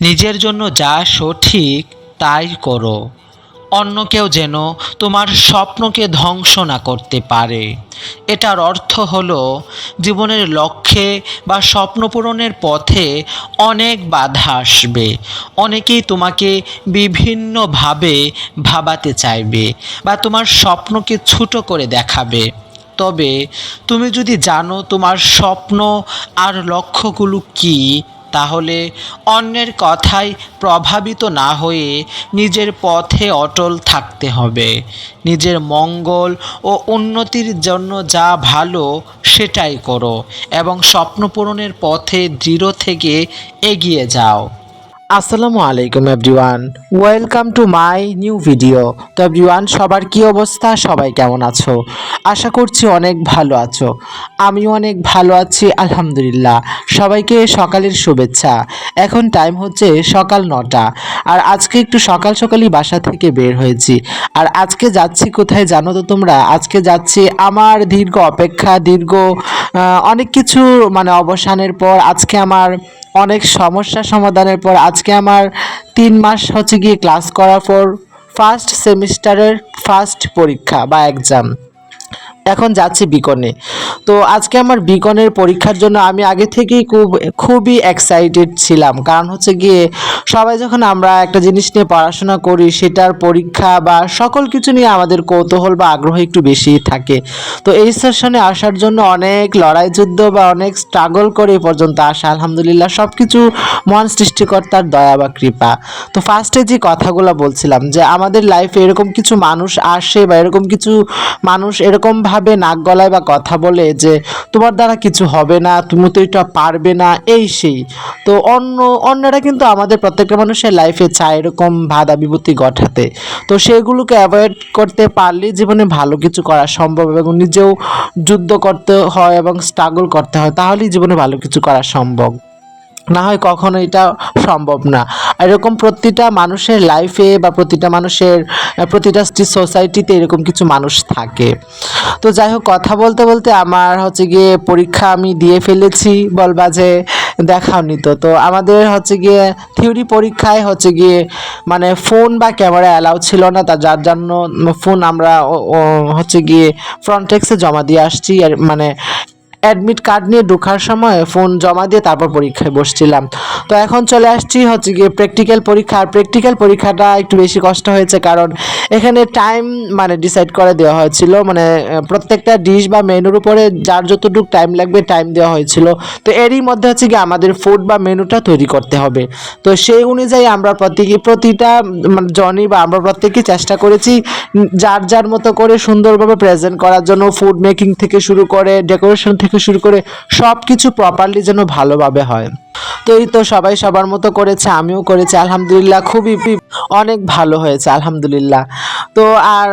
নিজের জন্য যা সঠিক, তাই করো। অন্য কেউ যেন তোমার স্বপ্নকে ধ্বংস না করতে পারে। এটার অর্থ হলো, জীবনের লক্ষ্যে বা স্বপ্ন পূরণের পথে অনেক বাধা আসবে। অনেকেই তোমাকে বিভিন্নভাবে ভাবাতে চাইবে বা তোমার স্বপ্নকে ছোটো করে দেখাবে। তবে তুমি যদি জানো তোমার স্বপ্ন আর লক্ষ্যগুলো কী তাহলে অন্যের কথায় প্রভাবিত না হয়ে নিজের পথে অটল থাকতে হবে। নিজের মঙ্গল ও উন্নতির জন্য যা ভালো, সেটাই করো এবং স্বপ্ন পূরণের পথে দৃঢ় থেকে এগিয়ে যাও। আসসালামু আলাইকুম everyone. Welcome to my new video. তো এভরিওয়ান, সবার কি অবস্থা? সবাই কেমন আছো? আশা করছি অনেক ভালো আছো। আমিও অনেক ভালো আছি, আলহামদুলিল্লাহ। সবাইকে সকালের শুভেচ্ছা। এখন টাইম হচ্ছে সকাল নটা। আর আজকে একটু সকাল সকালই বাসা থেকে বের হয়েছি। আর আজকে যাচ্ছি কোথায় জানো তো তোমরা? আজকে যাচ্ছি আমার দীর্ঘ অপেক্ষা, দীর্ঘ অনেক কিছু মানে অবসানের পর আজকে আমার অনেক সমস্যা সমাধানের পর আজকে আমার তিন মাস হচ্ছে গিয়ে ক্লাস করার পর ফার্স্ট সেমিস্টারের ফার্স্ট পরীক্ষা বা এক্সাম এখন যাচ্ছি বিকনে তো আজকে আমার বিকনের পরীক্ষার জন্য আমি আগে থেকেই খুব, খুবই এক্সাইটেড ছিলাম। কারণ হচ্ছে গিয়ে সবাই যখন আমরা একটা জিনিস নিয়ে পড়াশোনা করি, সেটার পরীক্ষা বা সকল কিছু নিয়ে আমাদের কৌতূহল বা আগ্রহ একটু বেশি থাকে। তো এই সেশনে আসার জন্য অনেক লড়াই যুদ্ধ বা অনেক স্ট্রাগল করে পর্যন্ত আসা। আলহামদুলিল্লাহ সব কিছু মহান সৃষ্টিকর্তার দয়া বা কৃপা। তো ফার্স্টে যে কথাগুলো বলছিলাম যে, আমাদের লাইফে এরকম কিছু মানুষ আসে বা এরকম কিছু মানুষ এরকমভাবে নাক গলায় বা কথা বলে যে, তোমার দ্বারা কিছু হবে না, তুমি তো এটা পারবে না, এই সেই। তো অন্য, অন্যরা কিন্তু আমাদের প্রত্যেকটা মানুষের লাইফে চায় এরকম বাধা বিপত্তি ঘটাতে। তো সেগুলোকে অ্যাভয়েড করতে পারলে জীবনে ভালো কিছু করা সম্ভব এবং নিজেও যুদ্ধ করতে হয় এবং স্ট্রাগল করতে হয়, তাহলেই জীবনে ভালো কিছু করা সম্ভব। না হয় কখনো এটা সম্ভব না। এরকম প্রতিটা মানুষের লাইফে বা প্রতিটা মানুষের প্রতিটা সোসাইটিতে এরকম কিছু মানুষ থাকে। তো যাই হোক, কথা বলতে বলতে আমার হচ্ছে গিয়ে পরীক্ষা আমি দিয়ে ফেলেছি বলবা যে দেখাওনি তো। তো আমাদের হচ্ছে গিয়ে থিওরি পরীক্ষায় হচ্ছে গিয়ে মানে ফোন বা ক্যামেরা অ্যালাউ ছিল না, তা যার জন্য ফোন আমরা হচ্ছে গিয়ে ফ্রন্টেক্সে জমা দিয়ে আসছি। আর মানে অ্যাডমিট কার্ড নিয়ে ঢোকার সময় ফোন জমা দিয়ে তারপর পরীক্ষায় বসছিলাম। তো এখন চলে আসছি হচ্ছে গিয়ে প্র্যাকটিক্যাল পরীক্ষা। আর প্র্যাকটিক্যাল পরীক্ষাটা একটু বেশি কষ্ট হয়েছে কারণ এখানে টাইম মানে ডিসাইড করে দেওয়া হয়েছিল। মানে প্রত্যেকটা ডিশ বা মেনুর উপরে যার যতটুকু টাইম লাগবে টাইম দেওয়া হয়েছিল। তো এরই মধ্যে হচ্ছে গিয়ে আমাদের ফুড বা মেনুটা তৈরি করতে হবে। তো সেই অনুযায়ী আমরা প্রত্যেকে, প্রতিটা মানে জনই বা আমরা প্রত্যেকেই চেষ্টা করেছি যার যার মতো করে সুন্দরভাবে প্রেজেন্ট করার জন্য ফুড মেকিং থেকে শুরু করে ডেকোরেশন থেকে শুরু করে সব কিছু প্রপারলি যেন ভালোভাবে হয়। তো এই তো সবাই সবার মতো করেছে, আমিও করেছি, আলহামদুলিল্লাহ খুবই অনেক ভালো হয়েছে, আলহামদুলিল্লাহ। তো আর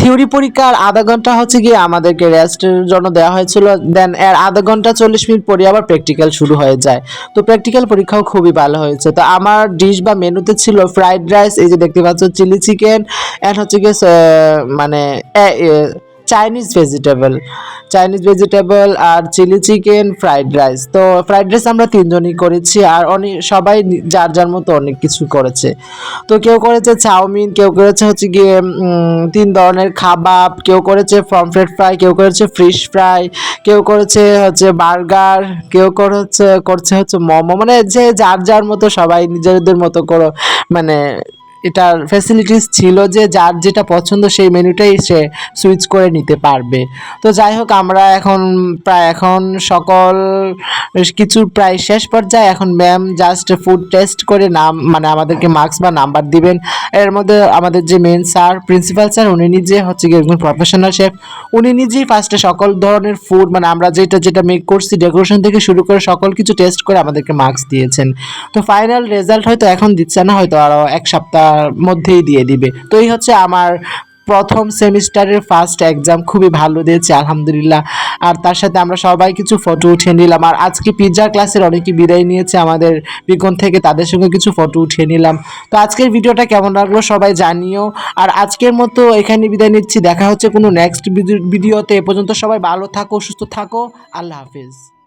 থিওরি পরীক্ষার আধা ঘণ্টা হচ্ছে গিয়ে আমাদেরকে রেস্টের জন্য দেওয়া হয়েছিল। দেন এর আধা ঘণ্টা চল্লিশ মিনিট পরে আবার প্র্যাকটিক্যাল শুরু হয়ে যায়। তো প্র্যাকটিক্যাল পরীক্ষাও খুবই ভালো হয়েছে। তো আমার ডিশ বা মেনুতে ছিল ফ্রাইড রাইস এই যে দেখতে পাচ্ছ চিলি চিকেন অ্যান্ড হচ্ছে গিয়ে মানে চাইনিজ ভেজিটেবল চাইনিজ ভেজিটেবল আর চিলি চিকেন ফ্রাইড রাইস তো ফ্রাইড রাইস আমরা তিনজনই করেছি আর অনেক, সবাই যার যার মতো অনেক কিছু করেছে। তো কেউ করেছে চাউমিন, কেউ করেছে হচ্ছে গিয়ে তিন ধরনের খাবার, কেউ করেছে ফ্রমফ্রেড ফ্রাই কেউ করেছে ফিশ ফ্রাই কেউ করেছে হচ্ছে বার্গার কেউ করেছে, করছে হচ্ছে মোমো। মানে যে যার যার মতো সবাই নিজেদের মতো করো মানে এটার ফ্যাসিলিটিস ছিল যে যার যেটা পছন্দ সেই মেনুটাই সে সুইচ করে নিতে পারবে। তো যাই হোক, আমরা এখন প্রায় এখন সকল, কিছু প্রায় শেষ পর্যায়ে এখন ম্যাম জাস্ট ফুড টেস্ট করে নাম মানে আমাদেরকে মার্কস বা নাম্বার দিবেন। এর মধ্যে আমাদের যে মেন স্যার প্রিন্সিপাল স্যার উনি নিজে হচ্ছে গিয়ে একজন প্রফেশনাল শেফ উনি নিজেই ফার্স্টে সকল ধরনের ফুড মানে আমরা যেটা যেটা মেক করছি ডেকোরেশন থেকে শুরু করে সকল কিছু টেস্ট করে আমাদেরকে মার্কস দিয়েছেন। তো ফাইনাল রেজাল্ট হয়তো এখন দিচ্ছে না, হয়তো আরও এক সপ্তাহ মধ্যেই দিয়ে দিবে। তো এই হচ্ছে আমার প্রথম সেমিস্টারের ফার্স্ট এক্সাম খুবই ভালো দিয়েছে, আলহামদুলিল্লাহ। আর তার সাথে আমরা সবাই কিছু ফটো উঠিয়ে নিলাম। আর আজকে পিৎজা ক্লাসের অনেকে বিদায় নিয়েছে, আমাদের বিজ্ঞান থেকে তাদের সঙ্গে কিছু ফটো উঠিয়ে নিলাম। তো আজকের ভিডিওটা কেমন লাগল সবাই জানিও। আর আজকের মতো এখানে বিদায় নিচ্ছি। দেখা হচ্ছে কোনো নেক্সট ভিডিওতে। এ পর্যন্ত সবাই ভালো থাকো, সুস্থ থাকো। আল্লাহ হাফিজ।